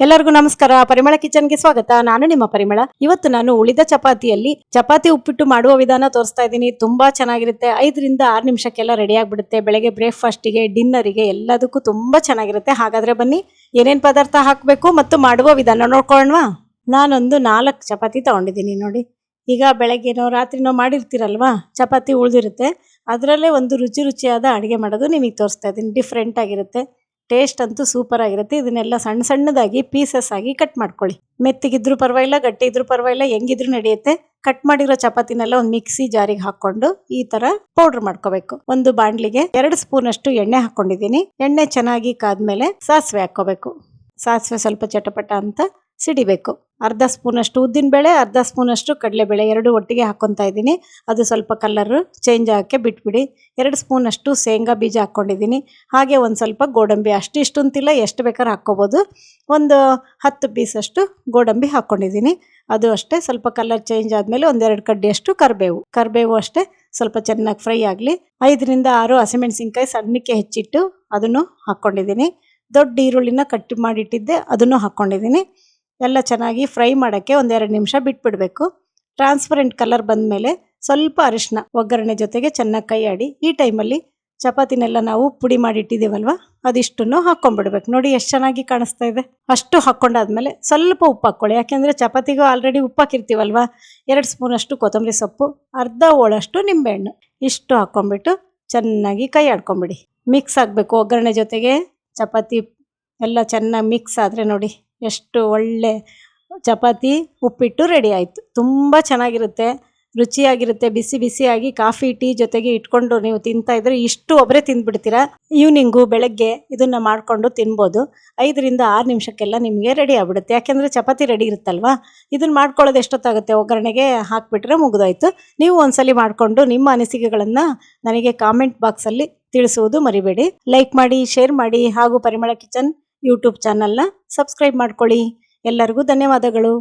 ಎಲ್ಲರಿಗೂ ನಮಸ್ಕಾರ. ಪರಿಮಳ ಕಿಚನ್ಗೆ ಸ್ವಾಗತ. ನಾನು ನಿಮ್ಮ ಪರಿಮಳ. ಇವತ್ತು ನಾನು ಉಳಿದ ಚಪಾತಿಯಲ್ಲಿ ಚಪಾತಿ ಉಪ್ಪಿಟ್ಟು ಮಾಡುವ ವಿಧಾನ ತೋರಿಸ್ತಾ ಇದ್ದೀನಿ. ತುಂಬಾ ಚೆನ್ನಾಗಿರುತ್ತೆ. ಐದರಿಂದ ಆರು ನಿಮಿಷಕ್ಕೆಲ್ಲ ರೆಡಿ ಆಗ್ಬಿಡುತ್ತೆ. ಬೆಳಗ್ಗೆ ಬ್ರೇಕ್ಫಾಸ್ಟಿಗೆ ಡಿನ್ನರಿಗೆ ಎಲ್ಲದಕ್ಕೂ ತುಂಬಾ ಚೆನ್ನಾಗಿರುತ್ತೆ. ಹಾಗಾದ್ರೆ ಬನ್ನಿ, ಏನೇನ್ ಪದಾರ್ಥ ಹಾಕಬೇಕು ಮತ್ತು ಮಾಡುವ ವಿಧಾನ ನೋಡ್ಕೊಳ್ಳೋಣವಾ? ನಾನೊಂದು ನಾಲ್ಕು ಚಪಾತಿ ತಗೊಂಡಿದ್ದೀನಿ ನೋಡಿ. ಈಗ ಬೆಳಗ್ಗೆನೋ, ರಾತ್ರಿನೋ ಮಾಡಿರ್ತೀರಲ್ವಾ? ಚಪಾತಿ ಉಳಿದಿರುತ್ತೆ. ಅದರಲ್ಲೇ ಒಂದು ರುಚಿ ರುಚಿಯಾದ ಅಡುಗೆ ಮಾಡೋದು ನಿಮಗೆ ತೋರಿಸ್ತಾ ಇದ್ದೀನಿ. ಡಿಫ್ರೆಂಟ್ ಆಗಿರುತ್ತೆ. ಟೇಸ್ಟ್ ಅಂತೂ ಸೂಪರ್ ಆಗಿರುತ್ತೆ. ಇದನ್ನೆಲ್ಲ ಸಣ್ಣ ಸಣ್ಣದಾಗಿ ಪೀಸಸ್ ಆಗಿ ಕಟ್ ಮಾಡ್ಕೊಳ್ಳಿ. ಮೆತ್ತಿಗಿದ್ರೂ ಪರವಾಗಿಲ್ಲ ಗಟ್ಟಿ ಇದ್ರೂ ಪರವಾಗಿಲ್ಲ, ಹೆಂಗಿದ್ರು ನಡೆಯುತ್ತೆ. ಕಟ್ ಮಾಡಿರೋ ಚಪಾತಿನೆಲ್ಲ ಒಂದು ಮಿಕ್ಸಿ ಜಾರಿಗೆ ಹಾಕೊಂಡು ಈ ತರ ಪೌಡರ್ ಮಾಡ್ಕೋಬೇಕು. ಒಂದು ಬಾಂಡ್ಲಿಗೆ ಎರಡು ಸ್ಪೂನ್ ಅಷ್ಟು ಎಣ್ಣೆ ಹಾಕೊಂಡಿದ್ದೀನಿ. ಎಣ್ಣೆ ಚೆನ್ನಾಗಿ ಕಾದ್ಮೇಲೆ ಸಾಸಿವೆ ಹಾಕೋಬೇಕು ಸಾಸಿವೆ ಸ್ವಲ್ಪ ಚಟಪಟ ಅಂತ ಸಿಡಿಬೇಕು. ಅರ್ಧ ಸ್ಪೂನ್ ಅಷ್ಟು ಉದ್ದಿನ ಬೇಳೆ, ಅರ್ಧ ಸ್ಪೂನ್ ಅಷ್ಟು ಕಡಲೆಬೇಳೆ, ಎರಡು ಒಟ್ಟಿಗೆ ಹಾಕ್ಕೊತ ಇದ್ದೀನಿ. ಅದು ಸ್ವಲ್ಪ ಕಲ್ಲರು ಚೇಂಜ್ ಆಗೋಕ್ಕೆ ಬಿಟ್ಬಿಡಿ. ಎರಡು ಸ್ಪೂನಷ್ಟು ಶೇಂಗಾ ಬೀಜ ಹಾಕ್ಕೊಂಡಿದ್ದೀನಿ. ಹಾಗೆ ಒಂದು ಸ್ವಲ್ಪ ಗೋಡಂಬಿ ಅಷ್ಟು ಇಷ್ಟು ಅಂತಿಲ್ಲ ಎಷ್ಟು ಬೇಕಾದ್ರೂ ಹಾಕ್ಕೋಬೋದು. ಒಂದು ಹತ್ತು ಪೀಸಷ್ಟು ಗೋಡಂಬಿ ಹಾಕ್ಕೊಂಡಿದ್ದೀನಿ. ಅದು ಅಷ್ಟೇ, ಸ್ವಲ್ಪ ಕಲರ್ ಚೇಂಜ್ ಆದಮೇಲೆ ಒಂದೆರಡು ಕಡ್ಡಿಯಷ್ಟು ಕರಿಬೇವು. ಕರಿಬೇವು ಅಷ್ಟೇ, ಸ್ವಲ್ಪ ಚೆನ್ನಾಗಿ ಫ್ರೈ ಆಗಲಿ. ಐದರಿಂದ ಆರು ಹಸಿಮೆಣಸಿನ್ಕಾಯಿ ಸಣ್ಣಕ್ಕೆ ಹೆಚ್ಚಿಟ್ಟು ಅದನ್ನು ಹಾಕ್ಕೊಂಡಿದ್ದೀನಿ. ದೊಡ್ಡ ಈರುಳ್ಳಿನ ಕಟ್ ಮಾಡಿಟ್ಟಿದ್ದೆ, ಅದನ್ನು ಹಾಕ್ಕೊಂಡಿದ್ದೀನಿ. ಎಲ್ಲ ಚೆನ್ನಾಗಿ ಫ್ರೈ ಮಾಡೋಕ್ಕೆ ಒಂದೆರಡು ನಿಮಿಷ ಬಿಟ್ಬಿಡಬೇಕು. ಟ್ರಾನ್ಸ್ಪರೆಂಟ್ ಕಲರ್ ಬಂದಮೇಲೆ ಸ್ವಲ್ಪ ಅರಿಶಿನ ಒಗ್ಗರಣೆ ಜೊತೆಗೆ ಚೆನ್ನಾಗಿ ಕೈ ಆಡಿ ಈ ಟೈಮಲ್ಲಿ ಚಪಾತಿನೆಲ್ಲ ನಾವು ಪುಡಿ ಮಾಡಿ ಇಟ್ಟಿದ್ದೀವಲ್ವ ಅದಿಷ್ಟನ್ನು ಹಾಕ್ಕೊಂಡ್ಬಿಡ್ಬೇಕು ನೋಡಿ ಎಷ್ಟು ಚೆನ್ನಾಗಿ ಕಾಣಿಸ್ತಾ ಇದೆ. ಅಷ್ಟು ಹಾಕ್ಕೊಂಡಾದ್ಮೇಲೆ ಸ್ವಲ್ಪ ಉಪ್ಪು ಹಾಕ್ಕೊಳ್ಳಿ. ಯಾಕೆಂದರೆ ಚಪಾತಿಗೂ ಆಲ್ರೆಡಿ ಉಪ್ಪು ಹಾಕಿರ್ತೀವಲ್ವ? ಎರಡು ಸ್ಪೂನ್ ಅಷ್ಟು ಕೊತ್ತಂಬರಿ ಸೊಪ್ಪು, ಅರ್ಧ ಹೋಳಷ್ಟು ನಿಂಬೆಹಣ್ಣು. ಇಷ್ಟು ಹಾಕ್ಕೊಂಡ್ಬಿಟ್ಟು ಚೆನ್ನಾಗಿ ಕೈ ಆಡ್ಕೊಂಬಿಡಿ. ಮಿಕ್ಸ್ ಆಗಬೇಕು ಒಗ್ಗರಣೆ ಜೊತೆಗೆ. ಚಪಾತಿ ಎಲ್ಲ ಚೆನ್ನಾಗಿ ಮಿಕ್ಸ್ ಆದರೆ ನೋಡಿ ಎಷ್ಟು ಒಳ್ಳೆ ಚಪಾತಿ, ಉಪ್ಪಿಟ್ಟು ರೆಡಿ ಆಯಿತು. ತುಂಬ ಚೆನ್ನಾಗಿರುತ್ತೆ. ರುಚಿಯಾಗಿರುತ್ತೆ. ಬಿಸಿ ಬಿಸಿಯಾಗಿ ಕಾಫಿ, ಟೀ ಜೊತೆಗೆ ಇಟ್ಕೊಂಡು ನೀವು ತಿಂತಾ ಇದ್ರೆ ಇಷ್ಟು ಒಬ್ಬರೇ ತಿಂದ್ಬಿಡ್ತೀರಾ? ಈವ್ನಿಂಗು ಬೆಳಗ್ಗೆ ಇದನ್ನು ಮಾಡಿಕೊಂಡು ತಿನ್ಬೋದು. ಐದರಿಂದ ಆರು ನಿಮಿಷಕ್ಕೆಲ್ಲ ನಿಮಗೆ ರೆಡಿ ಆಗ್ಬಿಡುತ್ತೆ. ಯಾಕೆಂದರೆ ಚಪಾತಿ ರೆಡಿ ಇರುತ್ತಲ್ವಾ? ಇದನ್ನು ಮಾಡ್ಕೊಳ್ಳೋದು ಎಷ್ಟೊತ್ತಾಗುತ್ತೆ? ಒಗ್ಗರಣೆಗೆ ಹಾಕಿಬಿಟ್ರೆ ಮುಗಿದೋಯ್ತು. ನೀವು ಒಂದ್ಸಲಿ ಮಾಡಿಕೊಂಡು ನಿಮ್ಮ ಅನಿಸಿಕೆಗಳನ್ನು ನನಗೆ ಕಾಮೆಂಟ್ ಬಾಕ್ಸಲ್ಲಿ ತಿಳಿಸುವುದು ಮರಿಬೇಡಿ. ಲೈಕ್ ಮಾಡಿ ಶೇರ್ ಮಾಡಿ ಹಾಗೂ ಪರಿಮಳ ಕಿಚನ್ ಯೂಟ್ಯೂಬ್ ಚಾನಲ್ನ ಸಬ್ಸ್ಕ್ರೈಬ್ ಮಾಡ್ಕೊಳ್ಳಿ. ಎಲ್ಲರಿಗೂ ಧನ್ಯವಾದಗಳು.